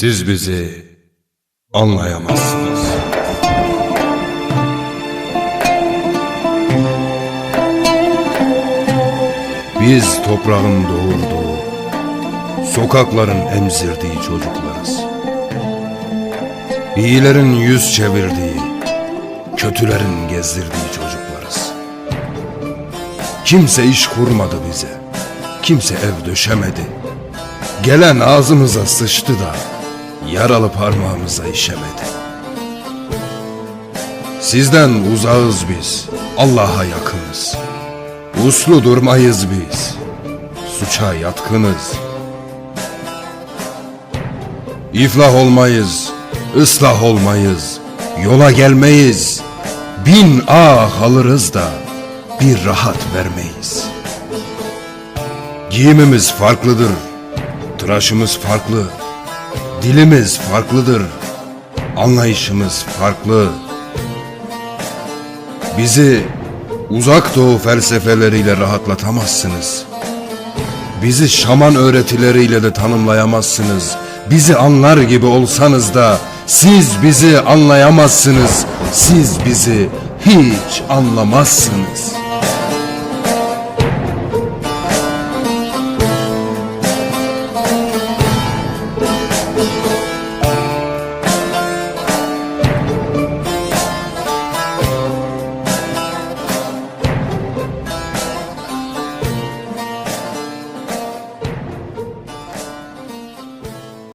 Siz bizi anlayamazsınız. Biz toprağın doğurduğu, sokakların emzirdiği çocuklarız. İyilerin yüz çevirdiği, kötülerin gezdirdiği çocuklarız. Kimse iş kurmadı bize, kimse ev döşemedi. Gelen ağzımıza sıçtı da yaralı parmağımıza işemedi. Sizden uzağız biz, Allah'a yakınız. Uslu durmayız biz, suça yatkınız. İflah olmayız, ıslah olmayız, yola gelmeyiz. Bin ah alırız da bir rahat vermeyiz. Giyimimiz farklıdır, tıraşımız farklı, dilimiz farklıdır, anlayışımız farklı. Bizi uzak doğu felsefeleriyle rahatlatamazsınız. Bizi şaman öğretileriyle de tanımlayamazsınız. Bizi anlar gibi olsanız da siz bizi anlayamazsınız. Siz bizi hiç anlamazsınız.